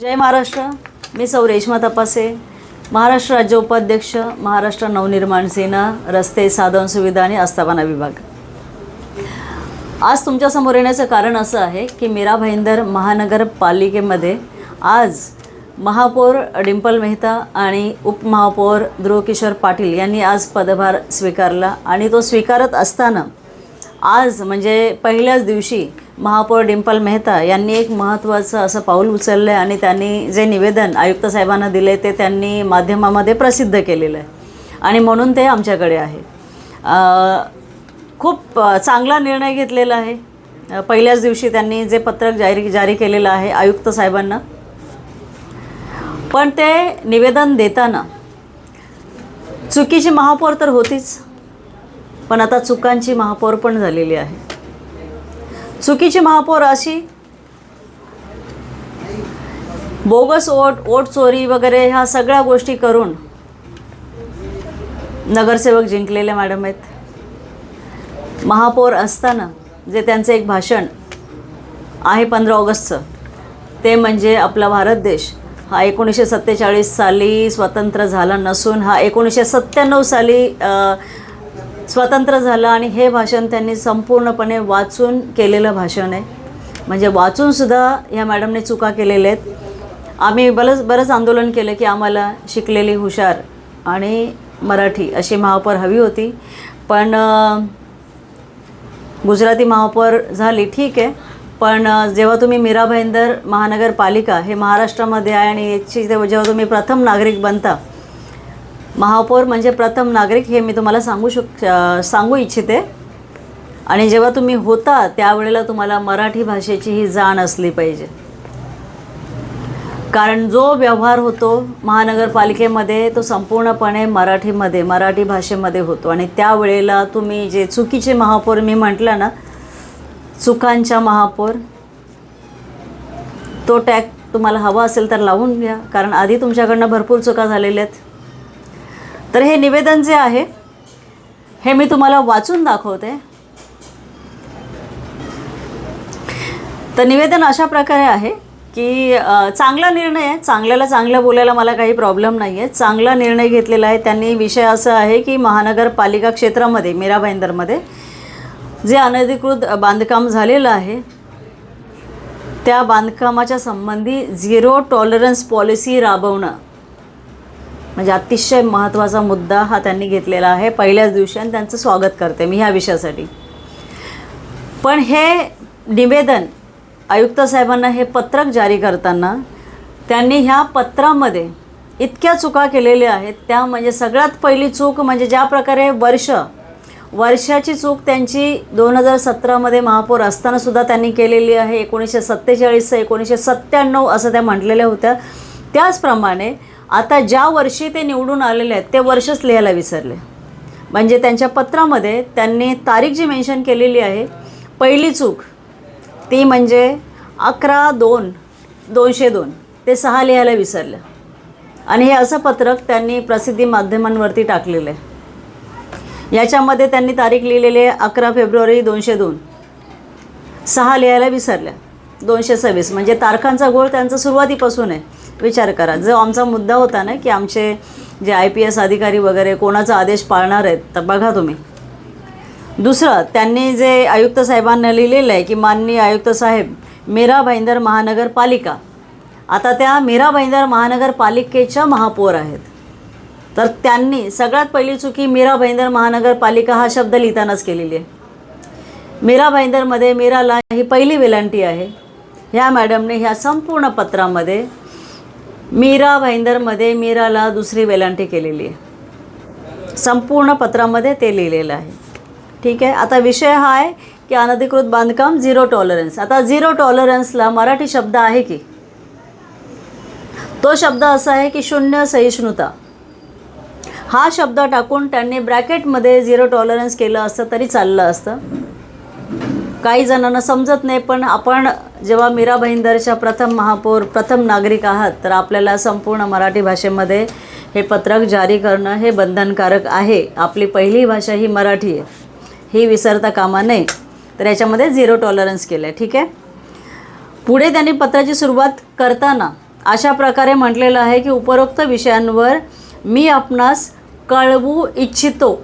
जय महाराष्ट्र मी सौ रेश्मा तपासे. महाराष्ट्र राज्य उपाध्यक्ष महाराष्ट्र नवनिर्माण सेना रस्ते साधन सुविधा आणि आस्थापना विभाग. आज तुमच्यासमोर येण्याचं कारण असं आहे की मीरा भाईंदर महानगरपालिकेमध्ये आज महापौर डिंपल मेहता आणि उपमहापौर ध्रुवकिशोर पाटील यांनी आज पदभार स्वीकारला आणि तो स्वीकारत असताना आज म्हणजे पहिल्याच दिवशी महापौर डिंपल मेहता यांनी एक महत्त्वाचं असं पाऊल उचललं आहे आणि त्यांनी जे निवेदन आयुक्त साहेबांना दिले ते त्यांनी माध्यमामध्ये प्रसिद्ध केलेलं आहे. आणि म्हणून ते आमच्याकडे आहे. खूप चांगला निर्णय घेतलेला आहे. पहिल्याच दिवशी त्यांनी जे पत्रक जारी जारी केलेलं आहे आयुक्त साहेबांना. पण ते निवेदन देताना चुकीची महापौर तर होतीच. पण आता चुकांची महापौर पण झालेली आहे. चुकीची महापौर अशी बोगस ओट ओट चोरी वगैरे ह्या सगळ्या गोष्टी करून नगरसेवक जिंकलेले मॅडम आहेत. महापौर असताना जे त्यांचं एक भाषण आहे पंधरा ऑगस्टचं ते म्हणजे आपला भारत देश हा एकोणीसशे सत्तेचाळीस साली स्वतंत्र झाला नसून हा एकोणीसशे सत्त्याण्णव साली आ, स्वतंत्र झालं आणि हे भाषण त्यांनी संपूर्णपणे वाचून केलेलं भाषण आहे. म्हणजे वाचूनसुद्धा ह्या मॅडमने चुका केलेल्या आहेत. आम्ही बरंच बरंच आंदोलन केलं की आम्हाला शिकलेली हुशार आणि मराठी अशी महापौर हवी होती. पण गुजराती महापौर झाली ठीक आहे. पण जेव्हा तुम्ही मीरा भाईंदर महानगरपालिका हे महाराष्ट्रामध्ये आहे आणि याची जेव्हा तुम्ही प्रथम नागरिक बनता महापौर म्हणजे प्रथम नागरिक हे मी तुम्हाला सांगू शक सांगू इच्छिते. आणि जेव्हा तुम्ही होता त्यावेळेला तुम्हाला मराठी भाषेची ही जाण असली पाहिजे. कारण जो व्यवहार होतो महानगरपालिकेमध्ये तो संपूर्णपणे मराठीमध्ये मराठी भाषेमध्ये होतो. आणि त्यावेळेला तुम्ही जे चुकीचे महापौर मी म्हटलं ना चुकांच्या महापौर तो टॅग तुम्हाला हवा असेल तर लावून घ्या. कारण आधी तुमच्याकडनं भरपूर चुका झालेल्या आहेत. तर हे निवेदन जे आहे हे मी तुम्हाला वाचून दाखवते. तर निवेदन अशा प्रकारे आहे की चांगला निर्णय आहे. चांगल्याला चांगलं बोलायला मला काही प्रॉब्लेम नाही आहे चांगला निर्णय घेतलेला आहे. त्यांनी विषय असा आहे की महानगरपालिका क्षेत्रामध्ये मीरा भाईंदरमध्ये जे अनधिकृत बांधकाम झालेलं आहे त्या बांधकामाच्या संबंधी झिरो टॉलरन्स पॉलिसी राबवणं म्हणजे अतिशय महत्त्वाचा मुद्दा हा त्यांनी घेतलेला आहे. पहिल्याच दिवशी आणि त्यांचं स्वागत करते मी ह्या विषयासाठी. पण हे निवेदन आयुक्त साहेबांना हे पत्रक जारी करताना त्यांनी ह्या पत्रामध्ये इतक्या चुका केलेल्या आहेत. त्या म्हणजे सगळ्यात पहिली चूक म्हणजे ज्या प्रकारे वर्ष वर्षाची चूक त्यांची दोन हजार सतरामध्ये महापौर असतानासुद्धा त्यांनी केलेली आहे. एकोणीसशे सत्तेचाळीस एकोणीसशे सत्त्याण्णव असं त्या म्हटलेल्या होत्या. त्याचप्रमाणे आता ज्या वर्षी ते निवडून आलेले आहेत ते वर्षच लिहायला विसरले. म्हणजे त्यांच्या पत्रामध्ये त्यांनी तारीख जी मेन्शन केलेली आहे पहिली चूक ती म्हणजे अकरा दोन दोनशे दोन ते सहा लिहायला विसरलं. आणि हे असं पत्रक त्यांनी प्रसिद्धी माध्यमांवरती टाकलेलं आहे. याच्यामध्ये त्यांनी तारीख लिहिलेली आहे अकरा फेब्रुवारी दोनशे दोन. सहा लिहायला विसरल्या दोनशे सव्वीस. म्हणजे तारखांचा गोळ त्यांचा सुरुवातीपासून आहे. विचार करा. जो आमचा मुद्दा होता ना की आमचे जे आय पी एस अधिकारी वगैरे कोणाचा आदेश पाळणार आहेत तर बघा तुम्ही. दुसरं त्यांनी जे आयुक्त साहेबांना लिहिलेलं आहे की माननीय आयुक्त साहेब मीरा भाईंदर महानगरपालिका. आता त्या मीरा भाईंदर महानगरपालिकेच्या महापौर आहेत. तर त्यांनी सगळ्यात पहिली चुकी मीरा भाईंदर महानगरपालिका हा शब्द लिहितानाच केलेली आहे. मीरा भाईंदरमध्ये मीराला ही पहिली वेलांटी आहे. ह्या मॅडमने ह्या संपूर्ण पत्रामध्ये मीरा भाईंदरमध्ये मीराला दुसरी वेलांटी केलेली आहे. संपूर्ण पत्रामध्ये ते लिहिलेलं आहे. ठीक आहे? आता विषय हा आहे की अनधिकृत बांधकाम झिरो टॉलरन्स आता झिरो टॉलरन्सला मराठी शब्द आहे की? तो शब्द असा आहे की शून्य सहिष्णुता. हा शब्द टाकून त्यांनी ब्रॅकेटमध्ये झिरो टॉलरन्स केलं असतं तरी चाललं असतं. काही जणांना समजत नाही पण आपण जेव्हा मीरा भाईंदरच्या प्रथम महापौर प्रथम नागरिक आहात तर आपल्याला संपूर्ण मराठी भाषेमध्ये हे पत्रक जारी करणं हे बंधनकारक आहे. आपली पहिली भाषा ही मराठी आहे. ही विसरता कामा नये. तर याच्यामध्ये झिरो टॉलरन्स केलं आहे ठीक आहे? पुढे त्यांनी पत्राची सुरुवात करताना अशा प्रकारे म्हटलेलं आहे की उपरोक्त विषयांवर मी आपणास कळवू इच्छितो.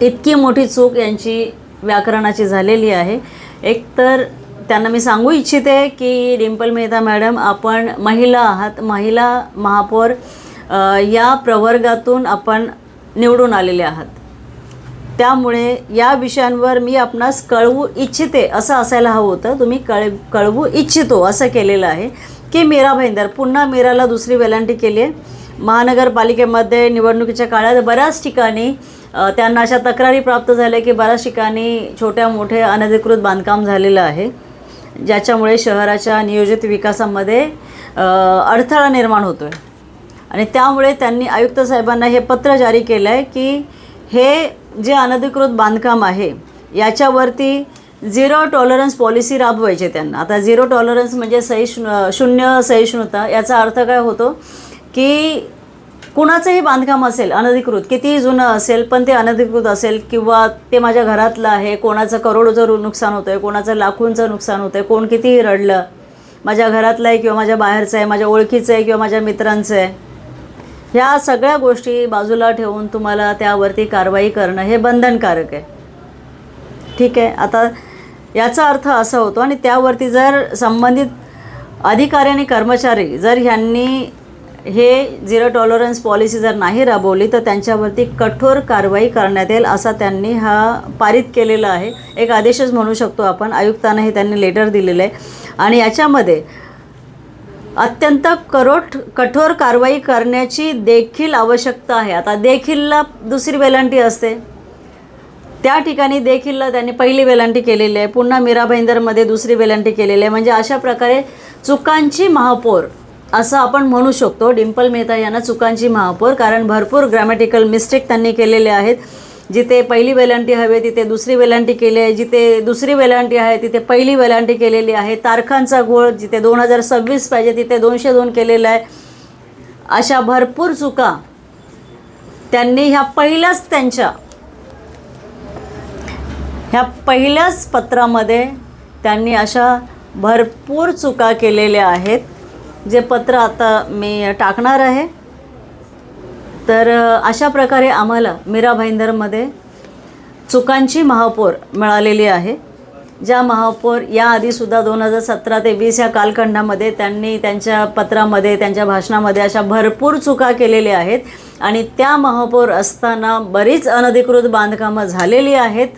इतकी मोठी चूक यांची व्याकरणाची झालेली आहे. एकतर त्यांना मी सांगू इच्छिते की डिंपल मेहता मॅडम आपण महिला आहात. महिला महापौर या प्रवर्गातून आपण निवडून आलेले आहात. त्यामुळे या विषयांवर मी आपणास कळवू इच्छिते असं असायला हवं होतं. तुम्ही कळ कळवू इच्छितो असं केलेलं आहे. की मीरा भाईंदर पुन्हा मीराला दुसरी वेलांटी केली आहे महानगरपालिकेमध्ये निवडणुकीच्या काळात बऱ्याच ठिकाणी त्यांना अशा तक्रारी प्राप्त झाल्या की बऱ्याच ठिकाणी छोट्या मोठे अनधिकृत बांधकाम झालेलं आहे ज्याच्यामुळे शहराच्या नियोजित विकासामध्ये अडथळा निर्माण होतो आहे आणि त्यामुळे त्यांनी आयुक्त साहेबांना हे पत्र जारी केलं आहे की हे जे अनधिकृत बांधकाम आहे याच्यावरती झिरो टॉलरन्स पॉलिसी राबवायची त्यांना. आता झिरो टॉलरन्स म्हणजे सहिष्णु शून्य सहिष्णुता याचा अर्थ काय होतो? की कुणाचंही बांधकाम असेल अनधिकृत कितीही जुनं असेल पण ते अनधिकृत असेल किंवा ते माझ्या घरातलं आहे कोणाचं करोडोचं रु- नुकसान होतं आहे कोणाचं लाखोंचं नुकसान होतं आहे कोण कितीही रडलं माझ्या घरातलं आहे किंवा माझ्या बाहेरचं आहे माझ्या ओळखीचं आहे किंवा माझ्या मित्रांचं आहे ह्या सगळ्या गोष्टी बाजूला ठेवून तुम्हाला त्यावरती कारवाई करणं हे बंधनकारक आहे. ठीक आहे आता याचा अर्थ असा होतो आणि त्यावरती जर संबंधित अधिकारी आणि कर्मचारी जर ह्यांनी हे झिरो टॉलरन्स पॉलिसी जर नाही राबवली तर त्यांच्यावरती कठोर कारवाई करण्यात येईल असा त्यांनी हा पारित केलेला आहे. एक आदेशच म्हणू शकतो आपण आयुक्तांना हे त्यांनी लेटर दिलेलं आहे. आणि याच्यामध्ये अत्यंत करोट कठोर कारवाई करण्याची देखील आवश्यकता आहे. आता देखीलला दुसरी वेलांटी असते. त्या ठिकाणी देखीलला त्यांनी पहिली वेलांटी केलेली आहे. पुन्हा मीरा भाईंदरमध्ये दुसरी वेलांटी केलेली आहे. म्हणजे अशा प्रकारे चुकांची महापौर असं आपण म्हणू शकतो. डिंपल मेहता यांना चुकांची महापौर कारण भरपूर ग्रॅमॅटिकल मिस्टेक त्यांनी केलेले आहेत. जिथे पहिली वेलांटी हवे तिथे दुसरी वेलांटी केली आहे. जिथे दुसरी वेलांटी आहे तिथे पहिली वेलांटी केलेली आहे. तारखांचा गोळ जिथे दोन हजार सव्वीस पाहिजे तिथे दोनशे दोन केलेला आहे. अशा भरपूर चुका त्यांनी ह्या पहिल्याच त्यांच्या ह्या पहिल्याच पत्रामध्ये त्यांनी अशा भरपूर चुका केलेल्या आहेत. जे पत्र आता मी टाकणार आहे. तर अशा प्रकारे आम्हाला मीरा भाईंदरमध्ये चुकांची महापौर मिळालेली आहे. ज्या महापौर याआधीसुद्धा दोन हजार सतरा ते वीस या कालखंडामध्ये त्यांनी त्यांच्या पत्रामध्ये त्यांच्या भाषणामध्ये अशा भरपूर चुका केलेल्या आहेत आणि त्या महापौर असताना बरीच अनधिकृत बांधकामं झालेली आहेत.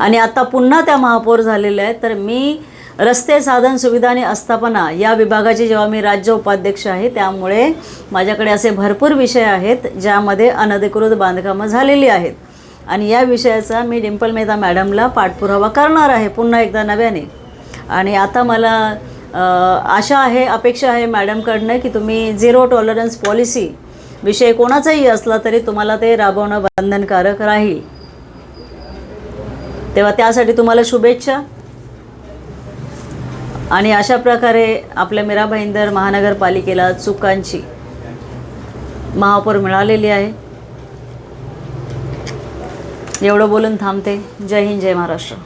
आणि आता पुन्हा त्या महापौर झालेल्या आहेत. तर मी रस्ते साधन सुविधा आणि आस्थापना या विभागाची जेव्हा मी राज्य उपाध्यक्ष आहे त्यामुळे माझ्याकडे असे भरपूर विषय आहेत ज्यामध्ये अनधिकृत बांधकामं झालेली आहेत. आणि या विषयाचा मी डिंपल मेहता मॅडमला पाठपुरावा करणार आहे पुन्हा एकदा नव्याने. आणि आता मला आशा आहे अपेक्षा आहे मॅडमकडनं की तुम्ही झिरो टॉलरन्स पॉलिसी विषय कोणाचाही असला तरी तुम्हाला ते राबवणं बंधनकारक राहील. तेव्हा त्यासाठी तुम्हाला शुभेच्छा. आणि अशा प्रकारे आपल्या मीरा भाईंदर महानगरपालिकेला चुकांची महापौर मिळालेली आहे. एवढं बोलून थांबते. जय हिंद जय महाराष्ट्र.